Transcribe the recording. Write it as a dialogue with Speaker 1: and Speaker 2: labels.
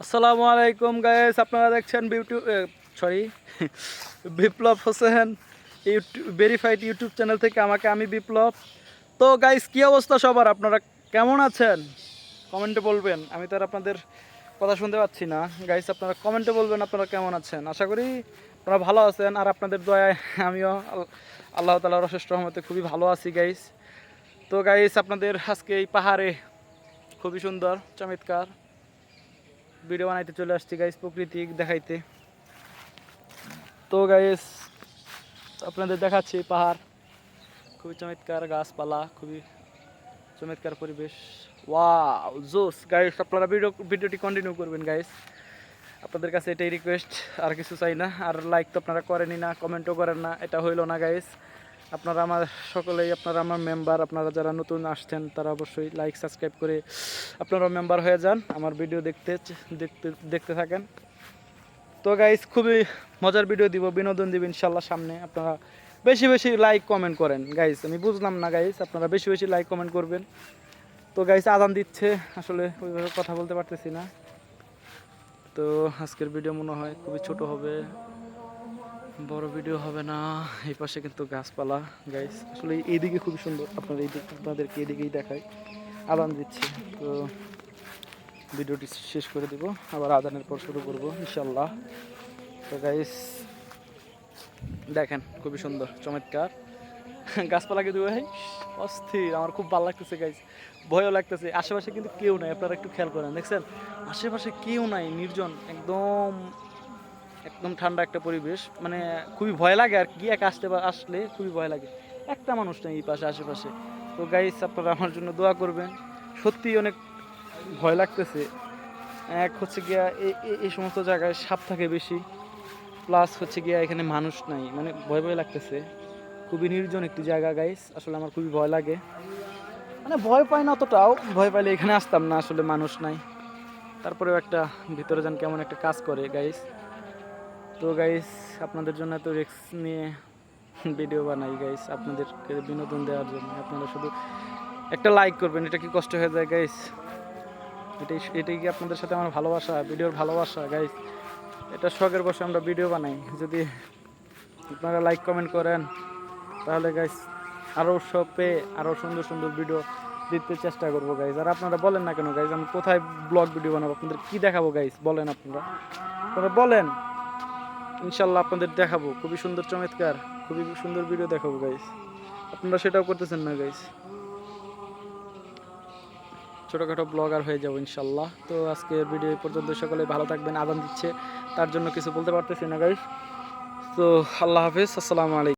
Speaker 1: আসসালামু আলাইকুম গাইস আপনারা দেখছেন beauty sorry Biplab Hossain YouTube verified YouTube channel থেকে আমাকে, আমি বিপ্লব। তো গাইস কি অবস্থা সবার? আপনারা কেমন আছেন? কমেন্টে বলবেন। আমি তো আর আপনাদের কথা শুনতে পাচ্ছি না। গাইস আপনারা কমেন্টে বলবেন আপনারা কেমন আছেন? আশা করি আপনারা ভালো আছেন। আর আপনাদের দয়ায় আমিও আল- আল্লাহ তালার অশেষ রহমতে খুবই ভালো আছি গাইস তো গাইস আপনাদের আজকে এই পাহাড়ে খুবই সুন্দর, চমৎকার। ভিডিও বানাইতে চলে আসছি গাইস প্রকৃতি দেখাইতে। তো গাইস আপনাদের দেখাচ্ছি পাহাড়। খুবই চমৎকার গাছপালা, খুবই চমৎকার পরিবেশ। ওয়াও জোস গাইস আপনারা ভিডিও ভিডিওটি কন্টিনিউ করবেন গাইস আপনাদের কাছে এটাই রিকোয়েস্ট আর কিছু চাই না। আর লাইক তো আপনারা করেনই না কমেন্টও করেন না, এটা হইল না গাইস আপনারা আমার সকলেই, আপনারা আমার মেম্বার আপনারা যারা নতুন আসছেন, তারা অবশ্যই লাইক সাবস্ক্রাইব করে আপনারা মেম্বার হয়ে যান, আমার ভিডিও দেখতে দেখতে দেখতে থাকেন। তো গাইস খুবই মজার ভিডিও দিব, বিনোদন দিব ইনশাল্লাহ সামনে, আপনারা বেশি বেশি লাইক কমেন্ট করেন। গাইজ আমি বুঝলাম না গাইজ আপনারা বেশি বেশি লাইক কমেন্ট করবেন। তো গাইস আদান দিচ্ছে, আসলে ওইভাবে কথা বলতে পারতেছি না। তো আজকের ভিডিও মনে হয় খুবই ছোট হবে। বড় ভিডিও হবে না। এই পাশে কিন্তু গাছপালা গাইস আসলে এইদিকে খুবই সুন্দর। আপনার এই দিক আপনাদেরকে এদিকেই দেখাই। আদান দিচ্ছে। তো ভিডিওটি শেষ করে দিব। আবার আদানের পর শুরু করব ইনশাল্লাহ তো গাইস দেখেন, খুবই সুন্দর, চমৎকার। গাছপালা কিন্তু ভাই অস্থির। আমার খুব ভালো লাগতেছে গাইস ভয়ও লাগতেছে। আশেপাশে কিন্তু কেউ নাই। আপনারা একটু খেয়াল করেন। দেখছেন? আশেপাশে কেউ নাই, নির্জন, একদম একদম ঠান্ডা একটা পরিবেশ। মানে খুবই ভয় লাগে আর কি, এক আসতে আসলে খুবই ভয় লাগে। একটা মানুষ নেই এই পাশে, আশেপাশে। তো গাইস আপনারা আমার জন্য দোয়া করবেন। সত্যি অনেক ভয় লাগতেছে। এক হচ্ছে গিয়া এই সমস্ত জায়গায় সাপ থাকে বেশি। প্লাস হচ্ছে গিয়া এখানে মানুষ নাই। মানে ভয় ভয় লাগতেছে। খুবই নির্জন একটি জায়গা গাইস আসলে আমার খুবই ভয় লাগে। মানে ভয় পাই না অতটাও। ভয় পাইলে এখানে আসতাম না, আসলে মানুষ নাই। তারপরেও একটা ভিতরে যান কেমন একটা কাজ করে গাইস তো গাইস আপনাদের জন্য এত রিস্ক নিয়ে ভিডিও বানাই গাইস আপনাদেরকে বিনোদন দেওয়ার জন্য। আপনারা শুধু একটা লাইক করবেন, এটা কি কষ্ট হয়ে যায় গাইস এটাই এটাই কি আপনাদের সাথে আমার ভালোবাসা? ভিডিওর ভালোবাসা গাইস এটা শখের বসে আমরা ভিডিও বানাই। যদি আপনারা লাইক কমেন্ট করেন, তাহলে গাইস আরও উৎসাহ পেয়ে আরও সুন্দর সুন্দর ভিডিও দিতে চেষ্টা করব গাইজ আর আপনারা বলেন না কেন গাইজ আমি কোথায় ব্লগ ভিডিও বানাবো? আপনাদের কী দেখাবো গাইজ বলেন আপনারা। আপনারা বলেন। ইনশাল্লাহ আপনাদের দেখাবো। খুবই সুন্দর, চমৎকার, খুবই সুন্দর ভিডিও দেখাবো গাইস আপনারা সেটাও করতেছেন না গাইস ছোটোখাটো ব্লগার হয়ে যাব ইনশাল্লাহ তো আজকের ভিডিও পর্যন্ত, সকলে ভালো থাকবেন, আদান দিচ্ছে। তার জন্য কিছু বলতে পারতেছি না গাইস তো আল্লাহ হাফিজ, আসসালামু আলাইকুম।